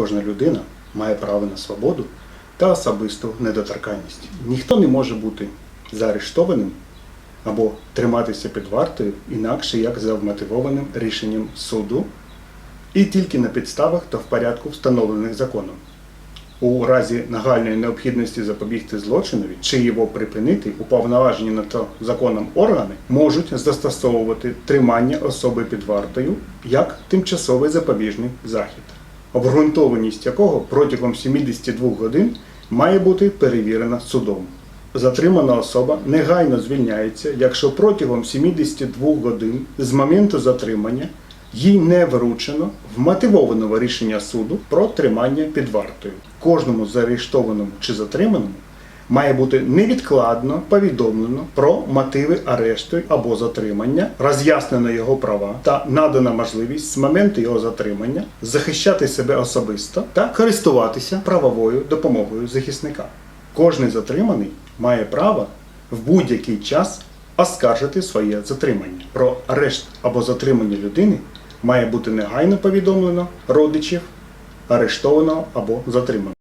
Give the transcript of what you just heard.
Кожна людина має право на свободу та особисту недоторканність. Ніхто не може бути заарештованим або триматися під вартою інакше як за вмотивованим рішенням суду і тільки на підставах та в порядку, встановлених законом. У разі нагальної необхідності запобігти злочинові чи його припинити, уповноважені на то законом органи можуть застосовувати тримання особи під вартою як тимчасовий запобіжний захід, обґрунтованість якого протягом 72 годин має бути перевірена судом. Затримана особа негайно звільняється, якщо протягом 72 годин з моменту затримання їй не вручено вмотивованого рішення суду про тримання під вартою. Кожному заарештованому чи затриманому має бути невідкладно повідомлено про мотиви арешту або затримання, роз'яснено його права та надана можливість з моменту його затримання захищати себе особисто та користуватися правовою допомогою захисника. Кожний затриманий має право в будь-який час оскаржити своє затримання. Про арешт або затримання людини має бути негайно повідомлено родичів арештованого або затриманого.